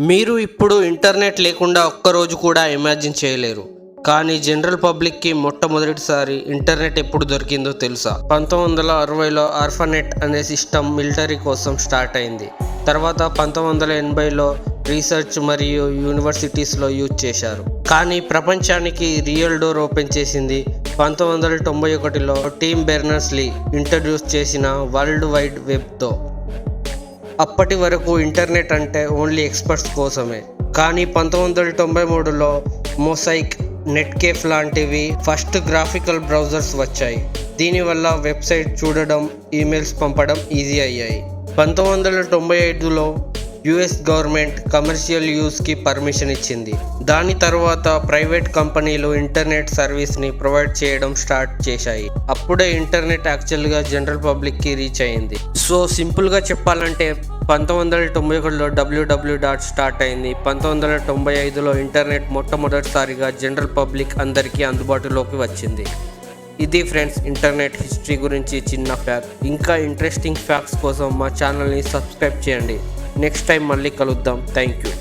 మీరు ఇప్పుడు ఇంటర్నెట్ లేకుండా ఒక్కరోజు కూడా ఇమాజిన్ చేయలేరు. కానీ జనరల్ పబ్లిక్కి మొట్టమొదటిసారి ఇంటర్నెట్ ఎప్పుడు దొరికిందో తెలుసా? పంతొమ్మిది వందల అరవైలో ఆర్ఫానెట్ అనే సిస్టమ్ మిలిటరీ కోసం స్టార్ట్ అయింది. తర్వాత పంతొమ్మిది వందల ఎనభైలో రీసెర్చ్ మరియు యూనివర్సిటీస్లో యూజ్ చేశారు. కానీ ప్రపంచానికి రియల్ డోర్ ఓపెన్ చేసింది పంతొమ్మిది వందల తొంభై ఒకటిలో టీమ్ బెర్నర్స్లీ ఇంట్రడ్యూస్ చేసిన వరల్డ్ వైడ్ వెబ్తో. అప్పటి వరకు ఇంటర్నెట్ అంటే ఓన్లీ ఎక్స్పర్ట్స్ కోసమే. కానీ పంతొమ్మిది వందల తొంభై మూడులో మోసైక్ నెట్కేఫ్ లాంటివి ఫస్ట్ గ్రాఫికల్ బ్రౌజర్స్ వచ్చాయి. దీనివల్ల వెబ్సైట్ చూడడం ఈమెయిల్స్ పంపడం ఈజీ అయ్యాయి. పంతొమ్మిది వందల తొంభై ఐదులో యుఎస్ గవర్నమెంట్ కమర్షియల్ యూస్కి పర్మిషన్ ఇచ్చింది. దాని తర్వాత ప్రైవేట్ కంపెనీలు ఇంటర్నెట్ సర్వీస్ని ప్రొవైడ్ చేయడం స్టార్ట్ చేశాయి. అప్పుడే ఇంటర్నెట్ యాక్చువల్గా జనరల్ పబ్లిక్కి రీచ్ అయింది సో సింపుల్గా చెప్పాలంటే పంతొమ్మిది వందల తొంభై ఒకటిలో డబ్ల్యూడబ్ల్యూ డాట్ స్టార్ట్ అయింది. పంతొమ్మిది వందల తొంభై ఐదులో ఇంటర్నెట్ మొట్టమొదటిసారిగా జనరల్ పబ్లిక్ అందరికీ అందుబాటులోకి వచ్చింది. ఇది ఫ్రెండ్స్ ఇంటర్నెట్ హిస్టరీ గురించి చిన్న ఫ్యాక్ట్. ఇంకా ఇంట్రెస్టింగ్ ఫ్యాక్ట్స్ కోసం మా ఛానల్ని సబ్స్క్రైబ్ చేయండి. నెక్స్ట్ టైం మళ్ళీ కలుద్దాం. Thank you